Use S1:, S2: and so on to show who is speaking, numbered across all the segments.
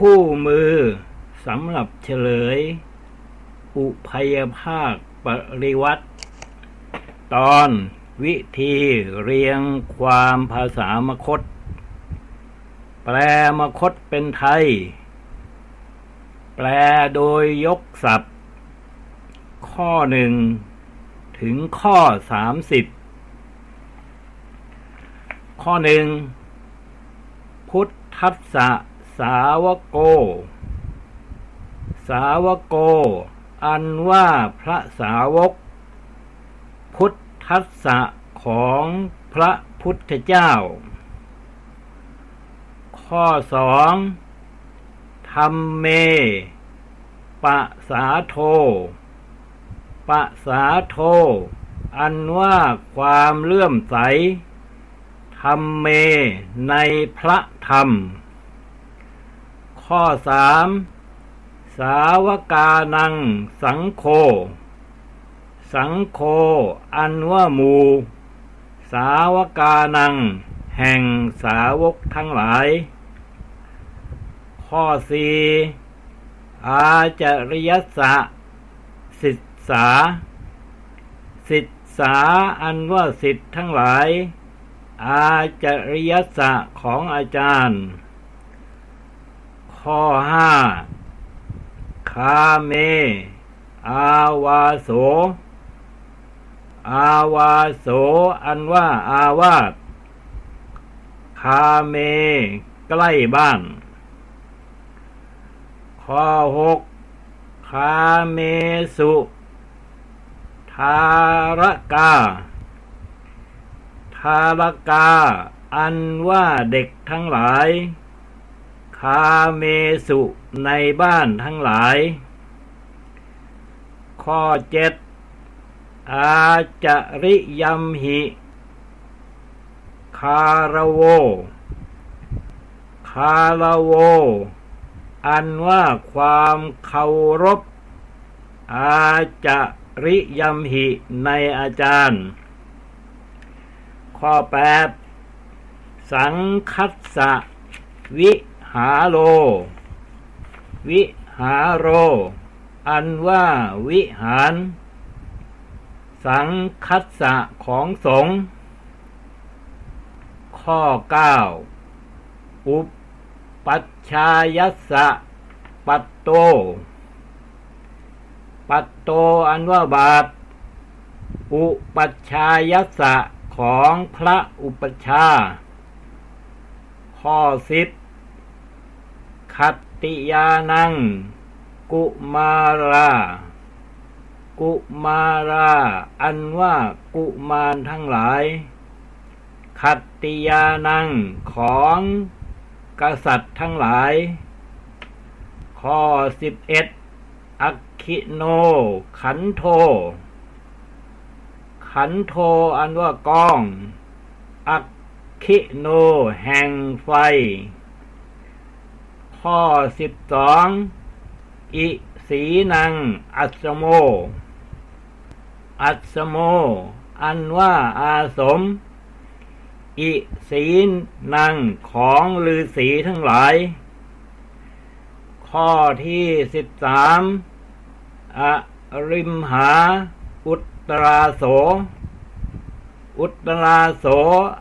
S1: คู่มือสำหรับเฉลย อุพยภาคปริวัติตอนวิธีเรียงความภาษามคต แปลมคตเป็นไทย แปลโดยยกศัพท์ ข้อหนึ่งถึงข้อสามสิบข้อหนึ่งพุทธัสสะ สาวโก สาวโก อันว่าพระสาวก พุทธัสสะของพระพุทธเจ้า ข้อสองธรรมเม ปะสาโท ปะสาโท อันว่าความเลื่อมใสธรรมเมในพระธรรม ข้อสามสาวกานัง สังโฆสังโฆอันว่ามู สาวกานัง แห่งสาวกทั้งหลาย ข้อสี่อาจริยสะสิทธาสิทธาอันว่าสิทธิ์ทั้งหลาย อาจริยสะของอาจารย์ ข้อห้าคาเม อาวาโส อาวาโส อันว่าอาวาสคาเม ใกล้บ้าน ข้อหกคาเมสุทารกา ทารกา อันว่าเด็กทั้งหลาย คาเมสุในบ้านทั้งหลาย ข้อเจ็ดอาจริยมหิ คารโว คารโว อันว่าความเคารพ อาจริยมหิในอาจารย์ ข้อแปดสังคัสสะวิ หาโล วิหาโร อันว่าวิหาร สังคัสสะของสงฆ์ข้อเก้าอุปปัชชายัสะปัตโต ปัตโตอันว่าบาป อุปัชชายัสะของพระอุปชา ข้อสิบ ขัตติยานัง กุมารา กุมารา อันว่ากุมารทั้งหลายขัตติยานังของกษัตริย์ทั้งหลาย ข้อสิบเอ็ดอักขิโน ขันโท ขันโทอันว่ากอง อักขิโน แห่งไฟ ข้อสิบสองอิสีนัง อัสโม อัสโม อันว่าอาสม อิสีนังของลือสีทั้งหลาย ข้อที่สิบสามอริมหา อุตราโส อุตราโส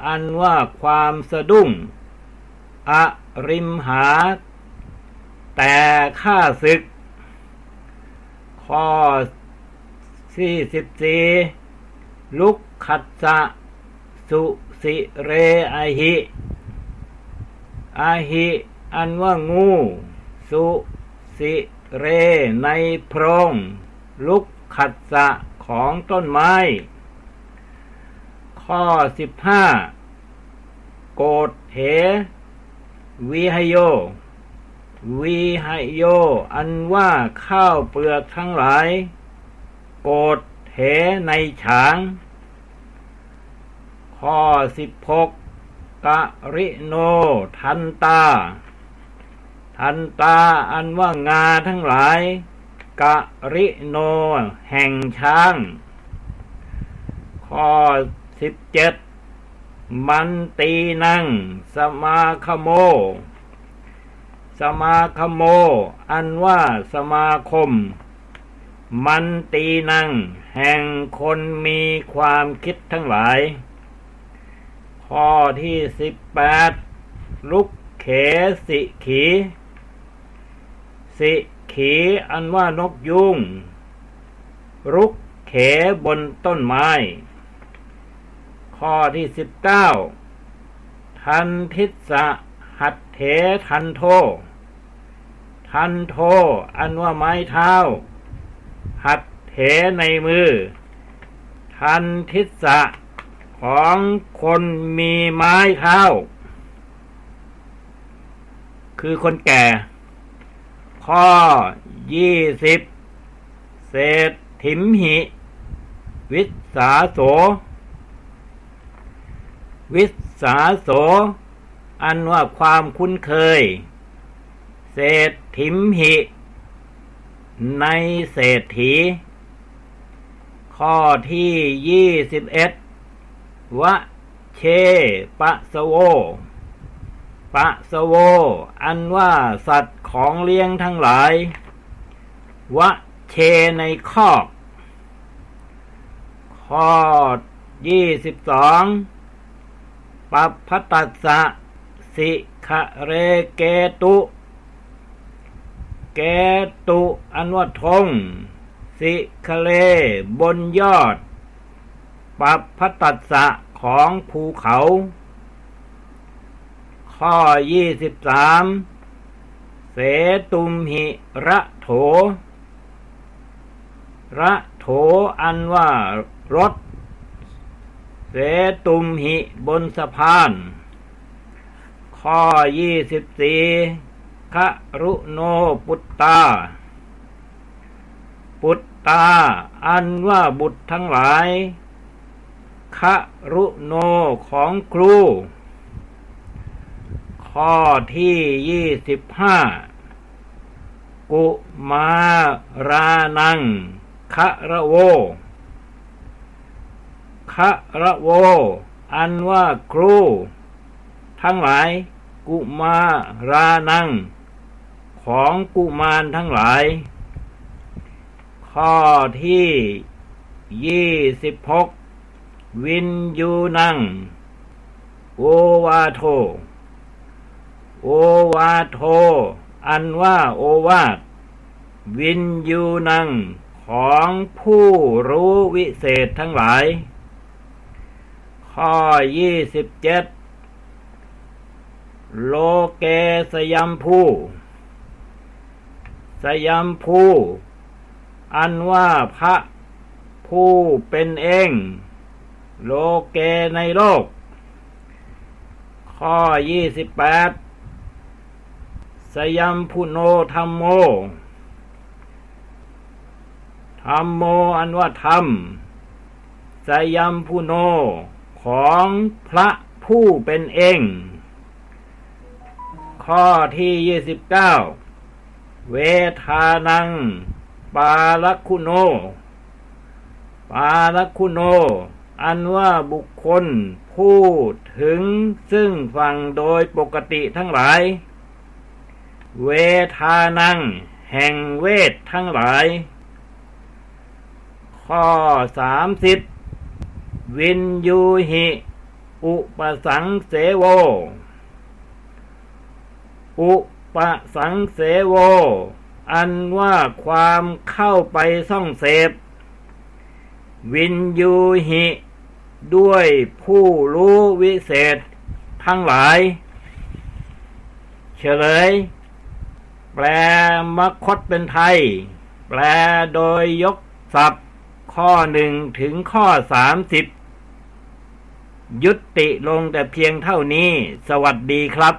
S1: อันว่าความสะดุ้ง อริมหา แต่ข้าศึก ข้อสี่สิบสี่ลุกขัดสะสุสิเรอหิอาหิอันว่างู สุสิเรในโพรง ลุกขัดสะของต้นไม้ ข้อสิบห้าโกดเหวิหโย วิหโย อันว่าข้าวเปลือกทั้งหลาย โกดเหในฉาง ข้อสิบหกกะริโน ทันตา ทันตาอันว่างาทั้งหลาย กะริโน แห่งช้าง ข้อสิบเจ็ดมันตีนัง สมาคโม สมาคโม อันว่าสมาคม มันตีนัง แห่งคนมีความคิดทั้งหลาย ข้อที่สิบแปดลุกเขสิขี สิขีอันว่านกยุงรุกเขบนต้นไม้ ข้อที่สิบเก้าทันทิสะ หัดเถทันโท ทันโท อันว่าไม้เท้า หัดเถในมือ ทันทิสะของคนมีไม้เท้า คือคนแก่ ข้อยี่สิบเศษถิมหิ วิสาโส วิสาโส อันว่าความคุ้นเคย เศรษฐิมหิ ในเศรษฐี ข้อที่ยี่สิบเอ็ดวะเชปะสโว ปะสโว อันว่าสัตว์ของเลี้ยงทั้งหลายวะเชในคอก ข้อยี่สิบสองปัพพตัสสะ สิคะเรเกตุ เกตุอันว่าธงสิคะเลบนยอด ปัพพตัสสะของภูเขา ข้อยี่สิบสามเสตุมหิระโถ ระโถอันว่ารถ เสตุมหิบนสะพาน ข้อยี่สิบสี่คะรุโนปุตตา ปุตตา อันว่าบุตรทั้งหลายคะรุโนของครู ข้อที่ยี่สิบห้ากุมารานังคะระโวคะระโว อันว่าครู ทั้งหลาย กุมารานัง ของกุมารทั้งหลาย ข้อที่ยี่สิบหกวินยูนัง โอวาโท โอวาโท อันว่าโอวาทวินยูนังของผู้รู้วิเศษทั้งหลาย ข้อยี่สิบเจ็ด โลเกสยัมพูสยัมพูอันว่าพระผู้เป็นเอง โลเกในโลก ข้อยี่สิบแปดสยัมพุโนธรรมโมธรรมโมอันว่าธรรมสยัมพุโนของพระผู้เป็นเอง ข้อที่ยี่สิบเก้าเวทานัง ปาลคุโน ปาลคุโน อันว่าบุคคลพูดถึงซึ่งฟังโดยปกติทั้งหลาย เวทานัง แห่งเวททั้งหลาย ข้อสามสิบวินยูหิ อุปสังเสโว อุปสังเสโว อันว่าความเข้าไปซ่องเสพ วินยูหิ ด้วยผู้รู้วิเศษทั้งหลาย เฉลย แปลมคตเป็นไทย แปลโดยยกศัพท์ ข้อหนึ่งถึงข้อสามสิบยุติลงแต่เพียงเท่านี้ สวัสดีครับ